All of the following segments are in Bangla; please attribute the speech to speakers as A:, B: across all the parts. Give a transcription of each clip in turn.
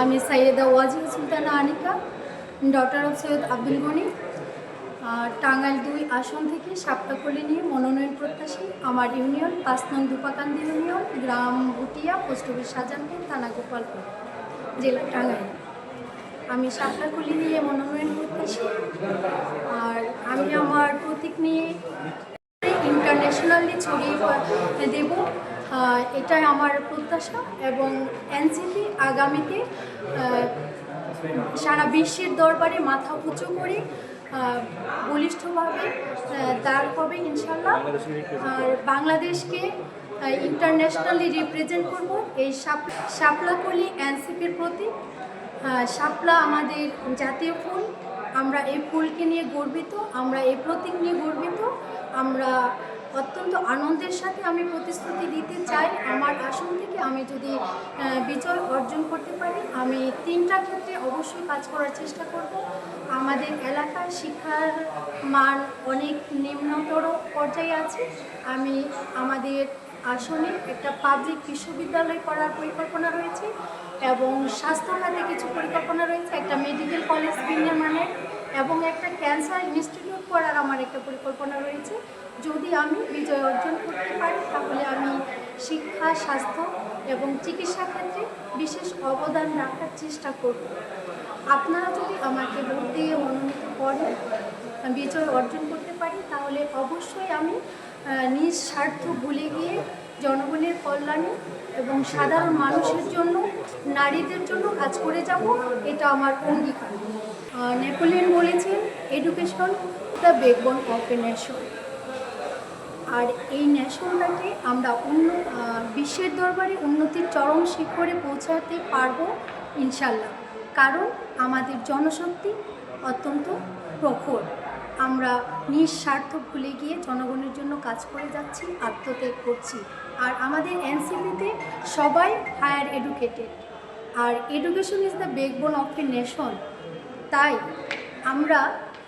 A: আমি সাইয়েদা ওয়াজিদ সুলতানা আনিকা ডটার অফ সৈয়দ আব্দুল গনি। টাঙ্গাইল দুই আসন থেকে সাপ্তাকলি নিয়ে মনোনয়ন প্রত্যাশী আমার ইউনিয়ন পাঁচ নং দুপাকান্দি ইউনিয়ন, গ্রাম ভুটিয়া, পোস্ট অফিস শাহজাহানপুর থানা গোপালপুর, জেলা টাঙ্গাইল। আমি সাপ্তাকলি নিয়ে মনোনয়ন প্রত্যাশী। আর আমি আমার প্রতীক নিয়ে ইন্টারন্যাশনালি ছড়িয়ে দেব। এটাই আমার প্রত্যাশা এবং এনসিপি আগামীতে সারা বিশ্বের দরবারে মাথা উঁচু করে বলিষ্ঠভাবে দাঁড় হবে ইনশাল্লাহ আর বাংলাদেশকে ইন্টারন্যাশনালি রিপ্রেজেন্ট করব এই শাপ শাপলাকলি এনসিপির প্রতি। শাপলা আমাদের জাতীয় ফুল। আমরা এই ফুলকে নিয়ে গর্বিত, আমরা এই প্রতীক নিয়ে গর্বিত। আমরা অত্যন্ত আনন্দের সাথে আমি প্রতিশ্রুতি দিতে চাই। আমার আসন থেকে আমি যদি বিজয় অর্জন করতে পারি, আমি তিনটা ক্ষেত্রে অবশ্যই কাজ করার চেষ্টা করব। আমাদের এলাকার শিক্ষার মান অনেক নিম্নতর পর্যায়ে আছে। আমি, আমাদের আসনে একটা পাবলিক বিশ্ববিদ্যালয় করার পরিকল্পনা রয়েছে এবং স্বাস্থ্য খাতে কিছু পরিকল্পনা রয়েছে। একটা মেডিকেল কলেজ নির্মাণের এবং একটা ক্যান্সার ইনস্টিটিউট করার আমার একটা পরিকল্পনা রয়েছে। যদি আমি বিজয় অর্জন করতে পারি, তাহলে আমি শিক্ষা, স্বাস্থ্য এবং চিকিৎসা ক্ষেত্রে বিশেষ অবদান রাখার চেষ্টা করব। আপনারা যদি আমাকে ভোট দিয়ে মনোনীত করেন, বিজয় অর্জন করতে পারি, তাহলে অবশ্যই আমি নিজ স্বার্থ ভুলে গিয়ে জনগণের কল্যাণে এবং সাধারণ মানুষের জন্য, নারীদের জন্য কাজ করে যাব, এটা আমার অঙ্গীকার। নেপোলিয়ন বলেছেন education the backbone of a nation আর এই ন্যাশনটাকে আমরা অন্য বিশ্বের দরবারে উন্নতির চরম শিখরে পৌঁছাতে পারব ইনশাল্লাহ। কারণ আমাদের জনশক্তি অত্যন্ত প্রখর। আমরা নিঃস্বার্থ ভুলে গিয়ে জনগণের জন্য কাজ করে যাচ্ছি, আত্মত্যাগ করছি। আর আমাদের এনসিপিতে সবাই higher educated. R education is the backbone of a nation. তাই আমরা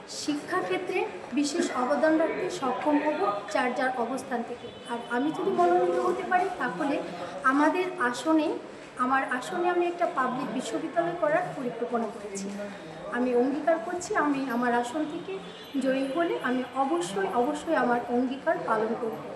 A: শিক্ষাক্ষেত্রে বিশেষ অবদান রাখতে সক্ষম হব যার যার অবস্থান থেকে। আর আমি যদি মনোনীত হতে পারি, তাহলে আমাদের আসনে, আমার আসনে আমি একটা পাবলিক বিশ্ববিদ্যালয় করার পরিকল্পনা করেছি। আমি অঙ্গীকার করছি, আমি আমার আসন থেকে জয়ী হলে আমি অবশ্যই অবশ্যই আমার অঙ্গীকার পালন করব।